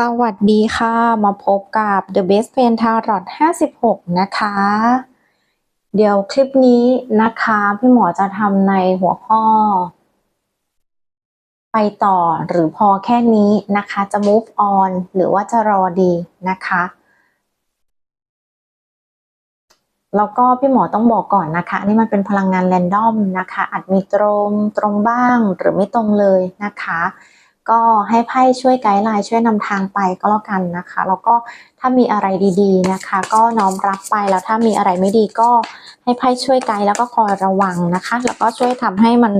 สวัสดีค่ะ มาพบกับ The Best Pen Tarot 56 นะคะ เดี๋ยวคลิปนี้นะคะ พี่หมอจะทำในหัวข้อ ไปต่อหรือพอแค่นี้นะคะ จะ move on หรือว่าจะรอดีนะคะ แล้วก็พี่หมอต้องบอกก่อนนะคะ นี่มันเป็นพลังงานแรนดอมนะคะ อาจมีตรงตรงบ้างหรือไม่ตรงเลยนะคะ ก็ให้ไพ่ช่วยไกด์ไลน์ช่วยนำทางไปก็แล้วกันนะคะ แล้วก็ถ้ามีอะไรดีๆนะคะ ก็น้อมรับไปแล้วถ้ามีอะไรไม่ดีก็ให้ไพ่ช่วยไกด์แล้วก็คอยระวังนะคะ แล้วก็ช่วยทำให้มัน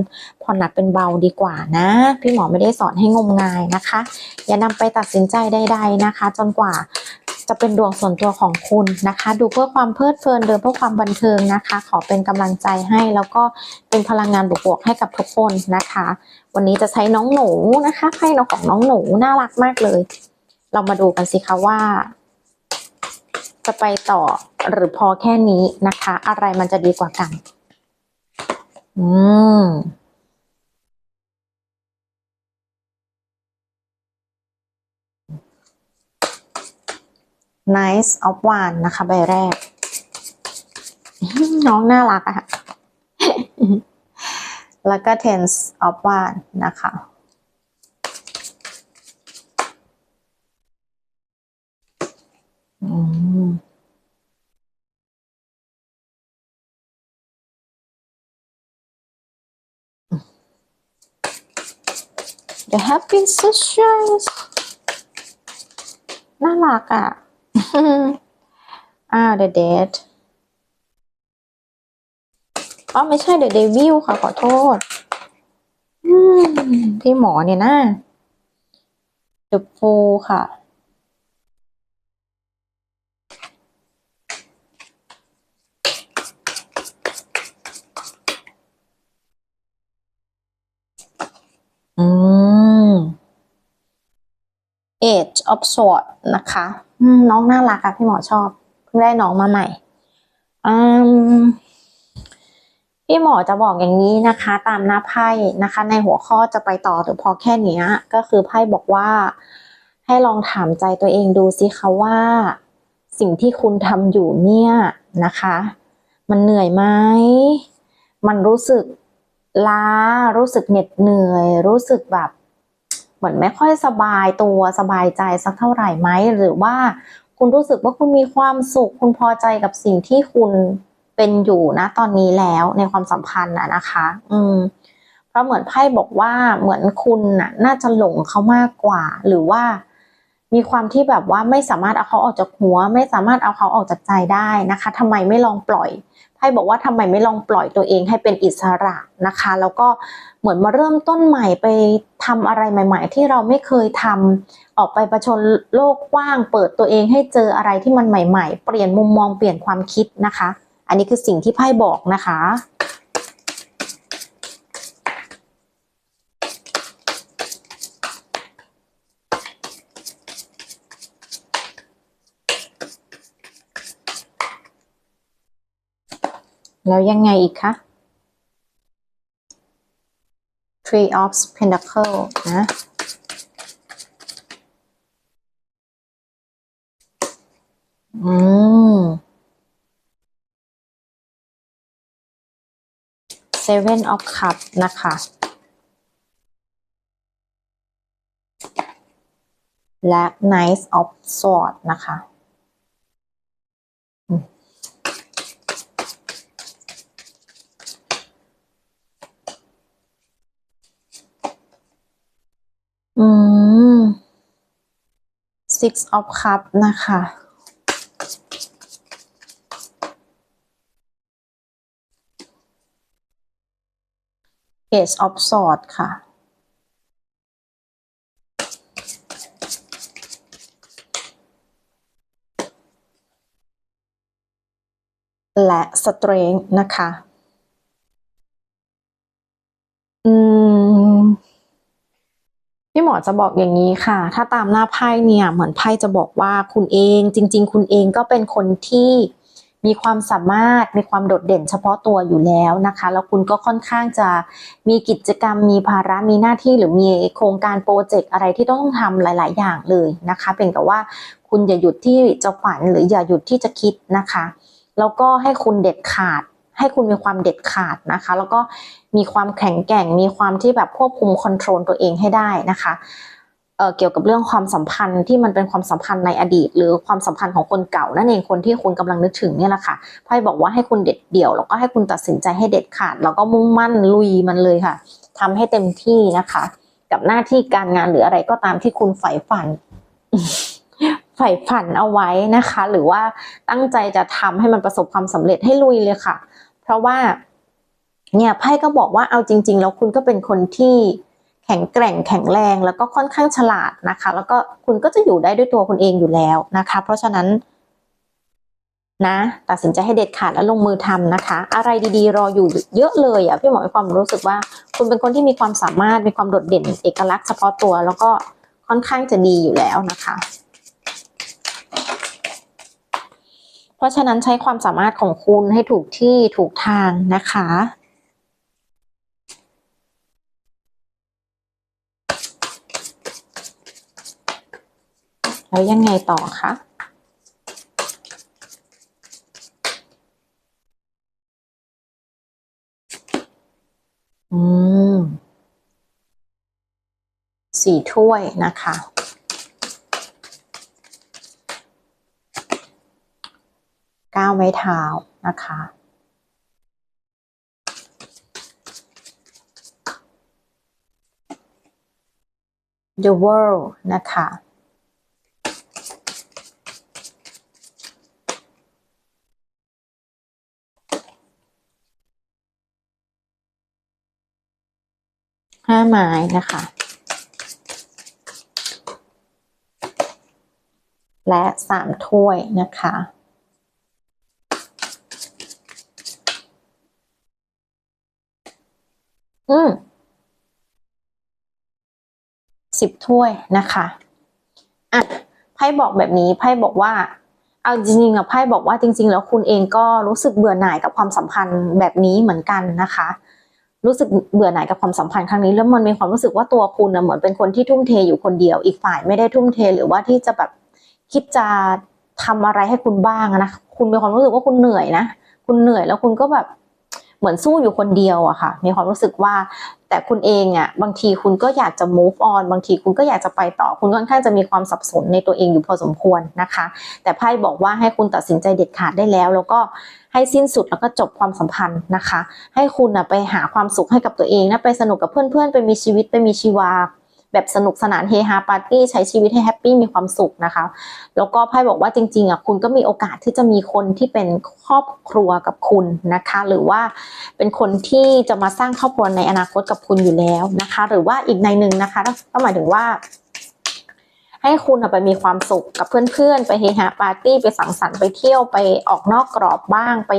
ผ่อนหนักเป็นเบาดีกว่านะ พี่หมอไม่ได้สอนให้งมงายนะคะ อย่านำไปตัดสินใจใด ๆนะคะ จนกว่า จะเป็นดวงส่วนตัวของคุณนะคะ ดูเพื่อความเพลิดเพลินเดินเพื่อความบันเทิงนะคะ ขอเป็นกำลังใจให้แล้วก็เป็นพลังงานบวกๆให้กับทุกคนนะคะ วันนี้จะใช้น้องหนูนะคะไพ่น้องของน้องหนูน่ารักมากเลย เรามาดูกันสิคะว่า จะไปต่อหรือพอแค่นี้นะคะ อะไรมันจะดีกว่ากัน อืม Nice of One นะคะ ใบแรก น้องน่ารักอะแล้วก็ Ten of One นะคะ อืม The Happy Socials น่ารักอะ อ่า The Dead อ๋อไม่ใช่ The Devil ค่ะ ขอโทษ อืมพี่หมอเนี่ยนะ The Fool ค่ะ อืม Age of Sword นะคะน้องน่ารักอะพี่หมอชอบ เพิ่งได้น้องมาใหม่พี่หมอจะบอกอย่างนี้นะคะ ตามหน้าไพ่นะคะ ในหัวข้อจะไปต่อหรือพอแค่นี้ก็คือไพ่บอกว่า ให้ลองถามใจตัวเองดูสิคะว่า สิ่งที่คุณทำอยู่เนี่ยนะคะ มันเหนื่อยไหมมันรู้สึกล้ารู้สึกเหน็ดเหนื่อย รู้สึกแบบ เหมือนไม่ค่อยสบายตัวสบายใจสักเท่าไหร่ไหมหรือว่าคุณรู้สึกว่าคุณมีความสุข คุณพอใจกับสิ่งที่คุณเป็นอยู่นะตอนนี้แล้วในความสัมพันธ์นะนะคะ อืมเพราะเหมือนไพ่บอกว่าเหมือนคุณน่ะน่าจะหลงเขามากกว่า หรือว่า มีความที่แบบว่าไม่สามารถเอาเขาออกจากหัว ไม่สามารถเอาเขาออกจากใจได้นะคะทำไมไม่ลองปล่อย ไพ่บอกว่าทำไมไม่ลองปล่อยตัวเองให้เป็นอิสระนะคะ แล้วก็เหมือนมาเริ่มต้นใหม่ไปทำอะไรใหม่ ๆ ที่เราไม่เคยทำออกไปประชนโลกกว้าง เปิดตัวเองให้เจออะไรที่มันใหม่ ๆ เปลี่ยนมุมมองเปลี่ยนความคิดนะคะ อันนี้คือสิ่งที่ไพ่บอกนะคะ แล้วยังไงอีกคะ Three of Pentacle นะ อืม Seven of Cup นะคะ และ Knight of Sword นะคะ อื Six of Cup นะคะ Ace of Swords ค่ะ และ Strength นะคะ อืม หมอจะบอกอย่างนี้ค่ะ ถ้าตามหน้าไพ่เนี่ยเหมือนไพ่จะบอกว่าคุณเองจริง ๆ คุณเองก็เป็นคนที่มีความสามารถมีความโดดเด่นเฉพาะตัวอยู่แล้วนะคะ แล้วคุณก็ค่อนข้างจะมีกิจกรรม มีภาระมีหน้าที่หรือมีโครงการโปรเจกต์อะไรที่ต้องทำหลาย ๆ อย่างเลยนะคะ เป็นกับว่าคุณอย่าหยุดที่จะฝันหรืออย่าหยุดที่จะคิดนะคะ แล้วก็ให้คุณเด็ดขาด ให้คุณมีความเด็ดขาดนะคะ แล้วก็มีความแข็งแกร่ง มีความที่แบบควบคุมคอนโทรลตัวเองให้ได้นะคะเเกี่ยวกับเรื่องความสัมพันธ์ที่มันเป็นความสัมพันธ์ในอดีต หรือความสัมพันธ์ของคนเก่านั่นเองคนที่คุณกำลังนึกถึงเนี่ยแหละค่ะไพ่บอกว่าให้คุณเด็ดเดี่ยวแล้วก็ให้คุณตัดสินใจให้เด็ดขาด แล้วก็มุ่งมั่นลุยมันเลยค่ะทำให้เต็มที่นะคะ กับหน้าที่การงานหรืออะไรก็ตามที่คุณใฝ่ฝันใฝ่ฝันเอาไว้นะคะ หรือว่าตั้งใจจะทำให้มันประสบความสำเร็จให้ลุยเลยค่ะ เพราะว่าเนี่ยไพ่ก็บอกว่าเอาจริง ๆ แล้วคุณก็เป็นคนที่แข็งแกร่งแข็งแรงแล้วก็ค่อนข้างฉลาดนะคะ แล้วก็คุณก็จะอยู่ได้ด้วยตัวคุณเองอยู่แล้วนะคะ เพราะฉะนั้นนะตัดสินใจให้เด็ดขาดและลงมือทำนะคะ อะไรดีๆ รออยู่เยอะเลยอะพี่หมอมีความรู้สึกว่า คุณเป็นคนที่มีความสามารถมีความโดดเด่นเอกลักษณ์เฉพาะตัว แล้วก็ค่อนข้างจะดีอยู่แล้วนะคะ เพราะฉะนั้นใช้ความสามารถของคุณให้ถูกที่ถูกทางนะคะ แล้วยังไงต่อคะอืมสี่ถ้วยนะคะ ก้าวไม้เท้านะคะ The World นะคะห้าไม้นะคะ และสามถ้วยนะคะ อืมสิบถ้วยนะคะอะไพ่บอกแบบนี้ไพ่บอกว่า เอาจริงๆอะไพ่บอกว่าจริง ๆ แล้วคุณเองก็รู้สึกเบื่อหน่ายกับความสัมพันธ์แบบนี้เหมือนกันนะคะ รู้สึกเบื่อหน่ายกับความสัมพันธ์ครั้งนี้แล้วมันมีความรู้สึกว่าตัวคุณนะเหมือนเป็นคนที่ทุ่มเทอยู่คนเดียว อีกฝ่ายไม่ได้ทุ่มเทหรือว่าที่จะแบบคิดจะทำอะไรให้คุณบ้างนะคุณมีความรู้สึกว่าคุณเหนื่อยนะคุณเหนื่อยแล้วคุณก็แบบ เหมือนสู้อยู่คนเดียวอะค่ะ มีความรู้สึกว่า แต่คุณเองอะบางทีคุณก็อยากจะ move on บางทีคุณก็อยากจะไปต่อ คุณค่อนข้างจะมีความสับสนในตัวเองอยู่พอสมควรนะคะ แต่ไพ่บอกว่าให้คุณตัดสินใจเด็ดขาดได้แล้ว แล้วก็ให้สิ้นสุดแล้วก็จบความสัมพันธ์นะคะ ให้คุณนะไปหาความสุขให้กับตัวเองนะไปสนุกกับเพื่อนๆ ไปมีชีวิตไปมีชีวา แบบสนุกสนานเฮฮาปาร์ตี้ใช้ชีวิตให้แฮปปี้มีความสุขนะคะ แล้วก็ไพ่บอกว่าจริงๆอะคุณก็มีโอกาสที่จะมีคนที่เป็นครอบครัวกับคุณนะคะ หรือว่าเป็นคนที่จะมาสร้างครอบครัวในอนาคตกับคุณอยู่แล้วนะคะ หรือว่าอีกในหนึ่งนะคะก็หมายถึงว่าให้คุณไปมีความสุขกับเพื่อนๆ ไปเฮฮาปาร์ตี้ไปสังสรรค์ไปเที่ยวไปออกนอกกรอบบ้างไป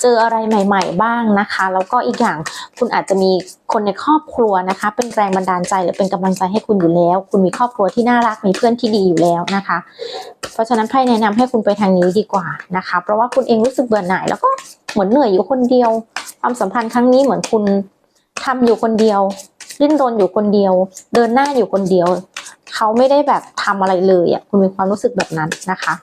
เจออะไรใหม่ ๆ บ้างนะคะ แล้วก็อีกอย่างคุณอาจจะมีคนในครอบครัวนะคะ เป็นแรงบันดาลใจหรือเป็นกำลังใจให้คุณอยู่แล้ว คุณมีครอบครัวที่น่ารักมีเพื่อนที่ดีอยู่แล้วนะคะ เพราะฉะนั้นไพ่แนะนำให้คุณไปทางนี้ดีกว่านะคะ เพราะว่าคุณเองรู้สึกเบื่อหน่ายแล้วก็เหมือนเหนื่อยอยู่คนเดียว ความสัมพันธ์ครั้งนี้เหมือนคุณทำอยู่คนเดียวดิ้นรนอยู่คนเดียว เดินหน้าอยู่คนเดียว เขาไม่ได้แบบทำอะไรเลยอะคุณมีความรู้สึกแบบนั้นนะคะ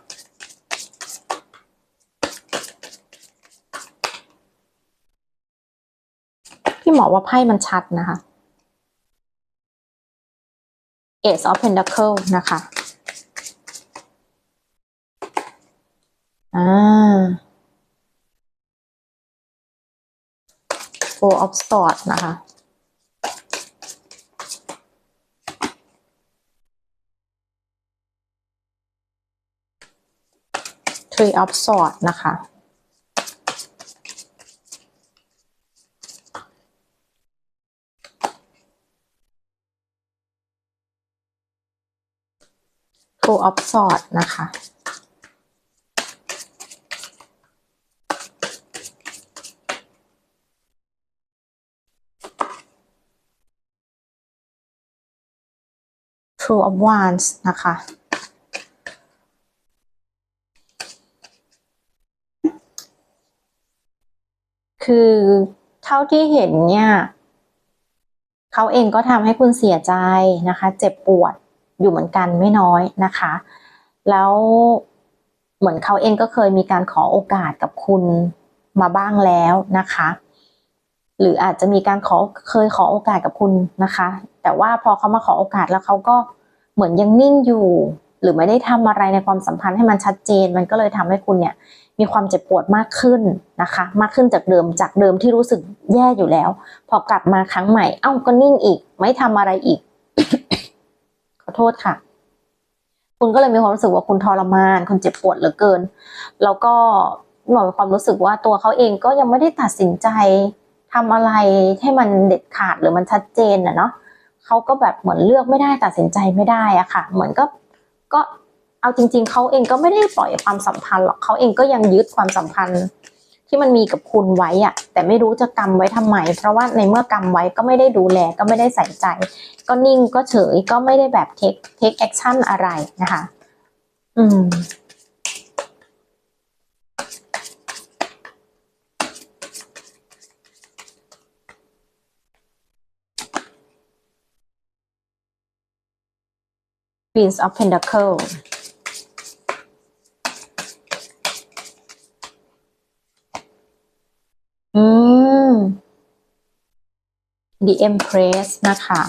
พี่ หมอว่าไพ่มันชัดนะคะ Ace of Pentacle นะคะอ่า Four of Swords นะคะ Three of Swords นะคะ Two of Swords นะคะ Two of Wands นะคะ คือเท่าที่เห็นเนี่ย เขาเองก็ทำให้คุณเสียใจนะคะ เจ็บปวด อยู่เหมือนกันไม่น้อยนะคะ แล้วเหมือนเขาเองก็เคยมีการขอโอกาสกับคุณมาบ้างแล้วนะคะ หรืออาจจะมีการขอเคยขอโอกาสกับคุณนะคะ แต่ว่าพอเขามาขอโอกาสแล้วเขาก็เหมือนยังนิ่งอยู่ หรือไม่ได้ทำอะไรในความสัมพันธ์ให้มันชัดเจน มันก็เลยทำให้คุณเนี่ยมีความเจ็บปวดมากขึ้นนะคะ มากขึ้นจากเดิมจากเดิมที่รู้สึกแย่อยู่แล้ว พอกลับมาครั้งใหม่เอ้าก็นิ่งอีก ไม่ทำอะไรอีก ขอโทษค่ะ คุณก็เลยมีความรู้สึกว่าคุณทรมาน คุณเจ็บปวดเหลือเกิน แล้วก็หมอมีความรู้สึกว่าตัวเขาเองก็ยังไม่ได้ตัดสินใจทำอะไรให้มันเด็ดขาดหรือมันชัดเจนนะเนาะเขาก็แบบเหมือนเลือกไม่ได้ตัดสินใจไม่ได้อะค่ะ เหมือนก็ก็เอาจริง ๆเขาเองก็ไม่ได้ปล่อยความสัมพันธ์หรอกเขาเองก็ยังยึดความสัมพันธ์ ที่มันมีกับคุณไว้อะแต่ไม่รู้จะกำไว้ทำไม เพราะว่าในเมื่อกำไว้ก็ไม่ได้ดูแลก็ไม่ได้ใส่ใจ ก็นิ่งก็เฉยก็ไม่ได้แบบเทคเทคแอคชั่นอะไรนะคะ อืม Queens of Pentacle อื The Empress นะคะ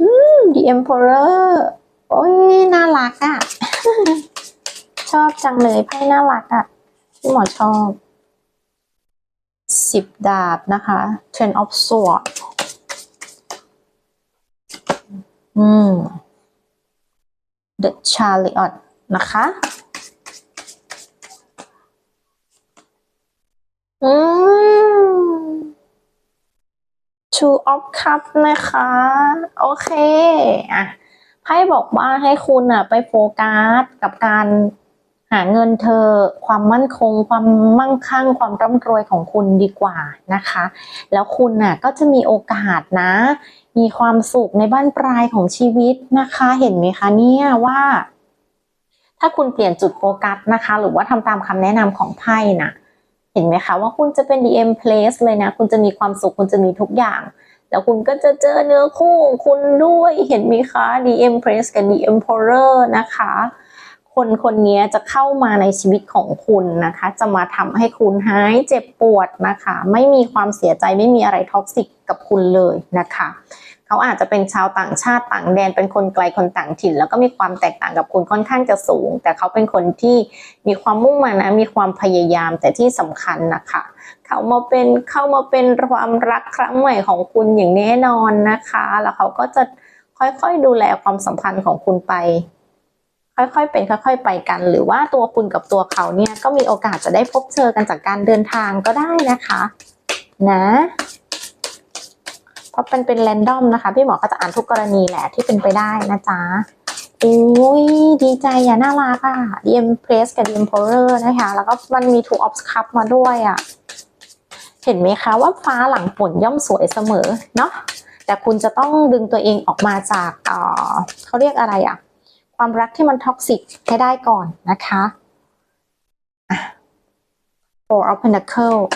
อืม The Emperor โอ้ยน่ารักอะ่ะ ชอบจังเลยไพ่น่ารักอะ่ะที่หมอชอบสิบดาบนะคะ Ten of Swords อืม The Chariot นะคะ อืม Two of Cups นะคะ โอเคอะไพ่บอกว่าให้คุณอะ ไปโฟกัสกับการหาเงินเธอความมั่นคง ความมั่งคั่ง ความร่ำรวยของคุณดีกว่านะคะ แล้วคุณน่ะก็จะมีโอกาสนะ มีความสุขในบ้านปลายของชีวิตนะคะ เห็นไหมคะเนี่ยว่า ถ้าคุณเปลี่ยนจุดโฟกัสนะคะ หรือว่าทำตามคำแนะนำของไพ่น่ะ ห็นไหมคะว่าคุณจะเป็น DM place เลยนะ คุณจะมีความสุขคุณจะมีทุกอย่าง แล้วคุณก็จะเจอเนื้อคู่คุณด้วยเห็นไหมคะ DM place กับ DM Emperor นะคะคนคนนี้จะเข้ามาในชีวิตของคุณนะคะ จะมาทำให้คุณหายเจ็บปวดนะคะ ไม่มีความเสียใจไม่มีอะไรท็อกซิกกับคุณเลยนะคะ เขาอาจจะเป็นชาวต่างชาติต่างแดน เป็นคนไกลคนต่างถิ่น แล้วก็มีความแตกต่างกับคุณค่อนข้างจะสูง แต่เขาเป็นคนที่มีความมุ่งมั่นนะ มีความพยายามแต่ที่สำคัญนะคะเขามาเป็นเข้ามาเป็นความรักครั้งใหม่ของคุณอย่างแน่นอนนะคะ แล้วเขาก็จะค่อยๆดูแลความสัมพันธ์ของคุณไป ค่อยๆเป็นค่อย ๆ ไปกัน หรือว่าตัวคุณกับตัวเขาเนี่ยก็มีโอกาสจะได้พบเจอกันจากการเดินทางก็ได้นะคะ นะ ราะเป็นเป็นแรนดอมนะคะ พี่หมอก็จะอ่านทุกกรณีแหละที่เป็นไปได้นะจ๊ะอุ้ยดีใจอะน่ารักอะ The Empress กับ The Emperor นะคะ แล้วก็มันมี Two of Cups มาด้วยอะ เห็นไหมคะว่าฟ้าหลังฝนย่อมสวยเสมอเนาะแต่คุณจะต้องดึงตัวเองออกมาจากเออเขาเรียกอะไรอะ ความรักที่มันท็อกซิกให้ได้ก่อนนะคะอะ Four of Pentacles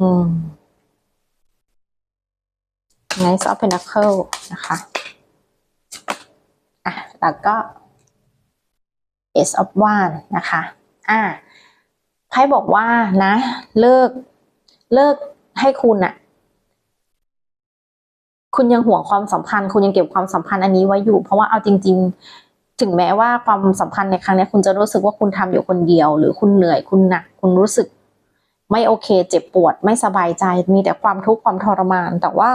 อืม Knight of Pentacle นะคะ อะ แล้วก็ Ace of Wands นะคะ อะไพ่บอกว่านะ เลิก เลิกให้คุณอะคุณยังห่วงความสัมพันธ์ คุณยังเก็บความสัมพันธ์อันนี้ไว้อยู่ เพราะว่าเอาจริง ๆ ถึงแม้ว่าความสัมพันธ์ในครั้งนี้คุณจะรู้สึกว่าคุณทำอยู่คนเดียว หรือคุณเหนื่อย คุณหนัก คุณรู้สึก ไม่โอเค เจ็บปวด ไม่สบายใจ มีแต่ความทุกข์ความทรมาน แต่ว่า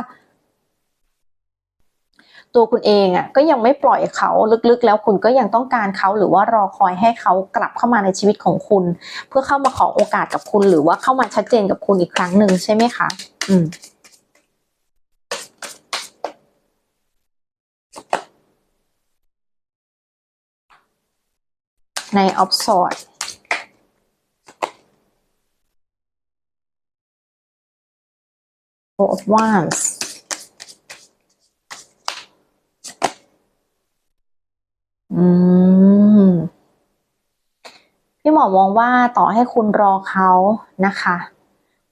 ตัวคุณเองอะ ก็ยังไม่ปล่อยเขาลึกๆ แล้วคุณก็ยังต้องการเขาหรือว่ารอคอยให้เขากลับเข้ามาในชีวิตของคุณ เพื่อเข้ามาขอโอกาสกับคุณ หรือว่าเข้ามาชัดเจนกับคุณอีกครั้งหนึ่งใช่ไหมคะ อืมใน of Swords Four of Wands อืม พี่หมอมองว่าต่อให้คุณรอเขานะคะ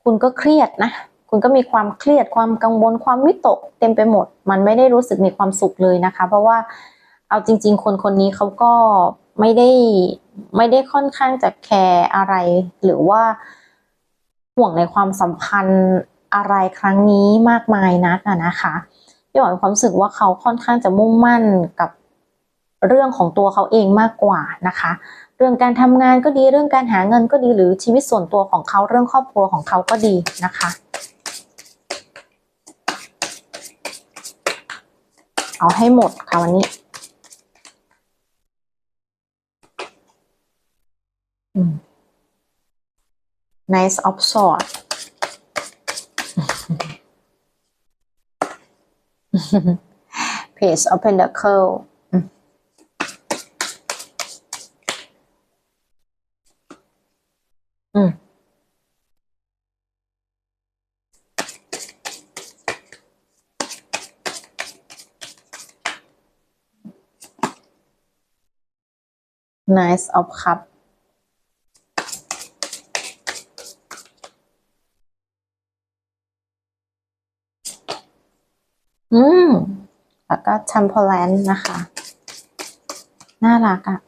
คุณก็เครียดนะ คุณก็มีความเครียดความกังวลความวิตก เต็มไปหมด มันไม่ได้รู้สึกมีความสุขเลยนะคะ เพราะว่าเอาจริง ๆ คนคนนี้เขาก็ไม่ได้ไม่ได้ค่อนข้างจะแคร์อะไร หรือว่าห่วงในความสัมพันธ์ อะไรครั้งนี้มากมายนักนะคะพี่หมอมีความรู้สึกว่าเขาค่อนข้างจะมุ่งมั่นกับเรื่องของตัวเขาเองมากกว่านะคะ เรื่องการทำงานก็ดีเรื่องการหาเงินก็ดีหรือชีวิตส่วนตัวของเขาเรื่องครอบครัวของเขาก็ดีนะคะเอาให้หมดค่ะวันนี้ nice of sword page of pentacle อืมอืม nice of cup อืม แล้วก็ชัมพอแลนด์นะคะ น่ารักอะ่ะ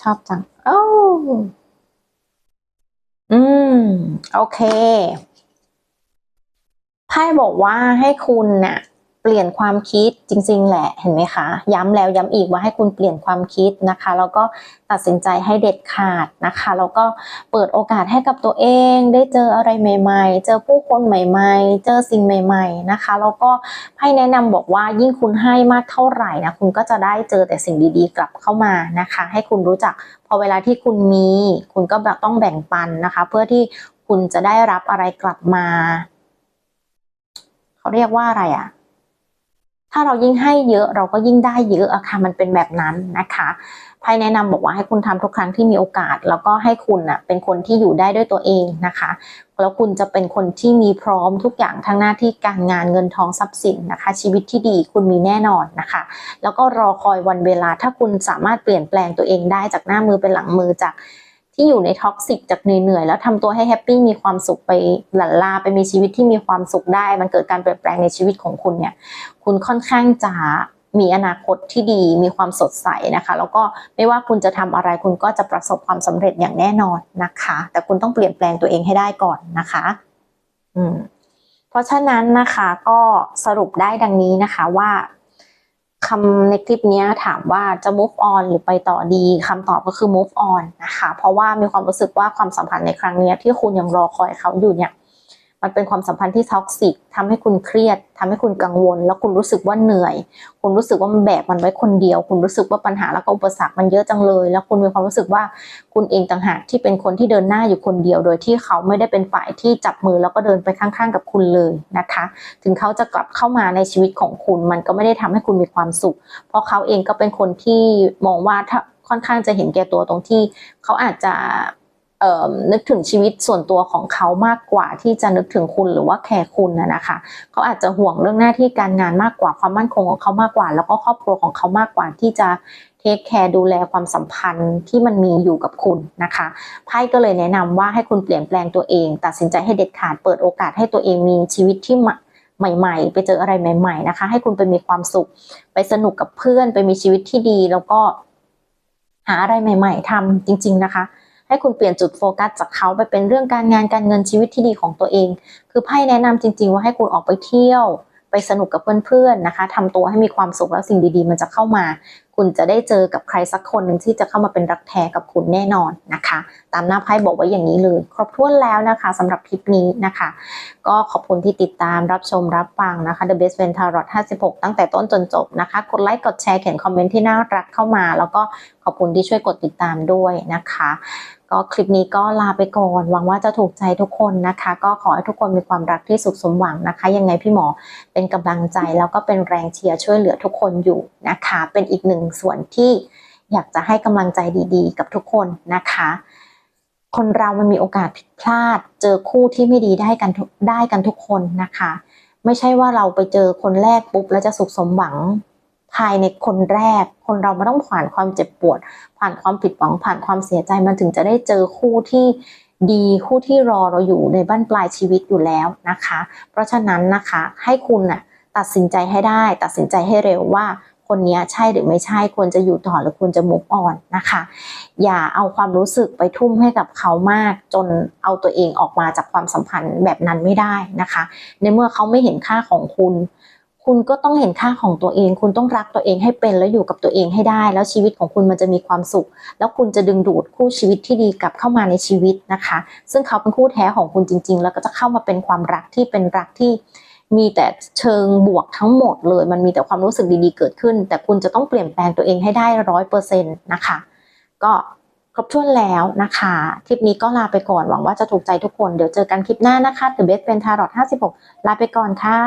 ชอบจัง โอ้ อืม โอเค ไพ่บอกว่าให้คุณเน่ะ ปลี่ยนความคิดจริง ๆ แหละเห็นไหมคะ ย้ำแล้วย้ำอีกว่าให้คุณเปลี่ยนความคิดนะคะแล้วก็ตัดสินใจให้เด็ดขาดนะคะแล้วก็เปิดโอกาสให้กับตัวเอง ได้เจออะไรใหม่ ๆ เจอผู้คนใหม่ ๆ เจอสิ่งใหม่ ๆนะคะแล้วก็ไพ่แนะนำบอกว่ายิ่งคุณให้มากเท่าไหร่นะคุณก็จะได้เจอแต่สิ่งดีๆ กลับเข้ามานะคะ ให้คุณรู้จักพอเวลาที่คุณมี คุณก็แบบต้องแบ่งปันนะคะ เพื่อที่คุณจะได้รับอะไรกลับมา เขาเรียกว่าอะไรอะ ถ้าเรายิ่งให้เยอะเราก็ยิ่งได้เยอะอะค่ะมันเป็นแบบนั้นนะคะไพ่แนะนำบอกว่าให้คุณทำทุกครั้งที่มีโอกาส แล้วก็ให้คุณน่ะเป็นคนที่อยู่ได้ด้วยตัวเองนะคะ แล้วคุณจะเป็นคนที่มีพร้อมทุกอย่างทั้งหน้าที่การงานเงินทองทรัพย์สินนะคะ ชีวิตที่ดีคุณมีแน่นอนนะคะ แล้วก็รอคอยวันเวลาถ้าคุณสามารถเปลี่ยนแปลงตัวเองได้จากหน้ามือเป็นหลังมือจาก ที่อยู่ในท็อกซิกจากเหนื่อยๆแล้วทำตัวให้แฮปปี้มีความสุขไปหลั่นลาไปมีชีวิตที่มีความสุขได้ มันเกิดการเปลี่ยนแปลงในชีวิตของคุณเนี่ย คุณค่อนข้างจะมีอนาคตที่ดีมีความสดใสนะคะ แล้วก็ไม่ว่าคุณจะทำอะไรคุณก็จะประสบความสำเร็จอย่างแน่นอนนะคะ แต่คุณต้องเปลี่ยนแปลงตัวเองให้ได้ก่อนนะคะ อืมเพราะฉะนั้นนะคะก็สรุปได้ดังนี้นะคะว่า คำในคลิปนี้ถามว่าจะ move on หรือไปต่อดีคำตอบก็คือ move on นะคะ เพราะว่ามีความรู้สึกว่าความสัมพันธ์ในครั้งนี้ที่คุณยังรอคอยเขาอยู่เนี่ย มันเป็นความสัมพันธ์ที่ท็อกซิกทำให้คุณเครียดทำให้คุณกังวล แล้วคุณรู้สึกว่าเหนื่อย คุณรู้สึกว่ามันแบกมันไว้คนเดียว คุณรู้สึกว่าปัญหาแล้วก็อุปสรรคมันเยอะจังเลย แล้วคุณมีความรู้สึกว่าคุณเองต่างหากที่เป็นคนที่เดินหน้าอยู่คนเดียว โดยที่เขาไม่ได้เป็นฝ่ายที่จับมือแล้วก็เดินไปข้างๆกับคุณเลยนะคะ ถึงเขาจะกลับเข้ามาในชีวิตของคุณ มันก็ไม่ได้ทำให้คุณมีความสุข เพราะเขาเองก็เป็นคนที่มองว่าถ้าค่อนข้างจะเห็นแก่ตัวตรงที่ เขาอาจจะ นึกถึงชีวิตส่วนตัวของเขามากกว่าที่จะนึกถึงคุณหรือว่าแคร์คุณนะนะคะ เขาอาจจะห่วงเรื่องหน้าที่การงานมากกว่าความมั่นคงของเขามากกว่า แล้วก็ครอบครัวของเขามากกว่าที่จะเทคแคร์ดูแลความสัมพันธ์ที่มันมีอยู่กับคุณนะคะไพ่ก็เลยแนะนำว่าให้คุณเปลี่ยนแปลงตัวเอง ตัดสินใจให้เด็ดขาดเปิดโอกาสให้ตัวเองมีชีวิตที่ใหม่ ๆ ไปเจออะไรใหม่ ๆนะคะ ให้คุณไปมีความสุข ไปสนุกกับเพื่อนไปมีชีวิตที่ดีแล้วก็หาอะไรใหม่ ๆทำจริง ๆนะคะ ให้คุณเปลี่ยนจุดโฟกัสจากเขาไปเป็นเรื่องการงานการเงินชีวิตที่ดีของตัวเอง คือไพ่แนะนำจริง ๆ ว่าให้คุณออกไปเที่ยว ไปสนุกกับเพื่อนๆนะคะทำตัวให้มีความสุขแล้วสิ่งดีๆ มันจะเข้ามา คุณจะได้เจอกับใครสักคนหนึ่งที่จะเข้ามาเป็นรักแท้กับคุณแน่นอนนะคะ ตามหน้าไพ่บอกไว้อย่างนี้เลย ครบถ้วนแล้วนะคะสำหรับคลิปนี้นะคะ ก็ขอบคุณที่ติดตามรับชมรับฟังนะคะ The Best Friend Tarot 56 ตั้งแต่ต้นจนจบนะคะกดไลค์กดแชร์เขียนคอมเมนต์ที่น่ารักเข้ามา แล้วก็ขอบคุณที่ช่วยกดติดตามด้วยนะคะ ก็คลิปนี้ก็ลาไปก่อน หวังว่าจะถูกใจทุกคนนะคะ ก็ขอให้ทุกคนมีความรักที่สุขสมหวังนะคะ ยังไงพี่หมอเป็นกำลังใจแล้วก็เป็นแรงเชียร์ช่วยเหลือทุกคนอยู่นะคะ เป็นอีกหนึ่งส่วนที่อยากจะให้กำลังใจดีๆ กับทุกคนนะคะ คนเรามันมีโอกาสผิดพลาด เจอคู่ที่ไม่ดีได้กันได้กันทุกคนนะคะ ไม่ใช่ว่าเราไปเจอคนแรกปุ๊บแล้วจะสุขสมหวัง ภายในคนแรก คนเราไม่ต้องผ่านความเจ็บปวด ผ่านความผิดหวัง ผ่านความเสียใจ มันถึงจะได้เจอคู่ที่ดีคู่ที่รอเราอยู่ในบ้านปลายชีวิตอยู่แล้วนะคะ เพราะฉะนั้นนะคะให้คุณน่ะตัดสินใจให้ได้ ตัดสินใจให้เร็วว่าคนนี้ใช่หรือไม่ใช่ควรจะอยู่ต่อหรือควรจะมุกอ่อนนะคะ อย่าเอาความรู้สึกไปทุ่มให้กับเขามาก จนเอาตัวเองออกมาจากความสัมพันธ์แบบนั้นไม่ได้นะคะ ในเมื่อเขาไม่เห็นค่าของคุณ คุณก็ต้องเห็นค่าของตัวเอง คุณต้องรักตัวเองให้เป็นแล้วอยู่กับตัวเองให้ได้ แล้วชีวิตของคุณมันจะมีความสุข แล้วคุณจะดึงดูดคู่ชีวิตที่ดีกลับเข้ามาในชีวิตนะคะ ซึ่งเขาเป็นคู่แท้ของคุณจริง ๆ แล้วก็จะเข้ามาเป็นความรักที่เป็นรักที่มีแต่เชิงบวกทั้งหมดเลย มันมีแต่ความรู้สึกดีๆเกิดขึ้น แต่คุณจะต้องเปลี่ยนแปลงตัวเองให้ได้ร้อยเปอร์เซ็นต์นะคะ ก็ครบถ้วนแล้วนะคะ คลิปนี้ก็ลาไปก่อน หวังว่าจะถูกใจทุกคน เดี๋ยวเจอกันคลิปหน้านะคะ The Best เป็น Tarot 56 ลาไปก่อนค่ะ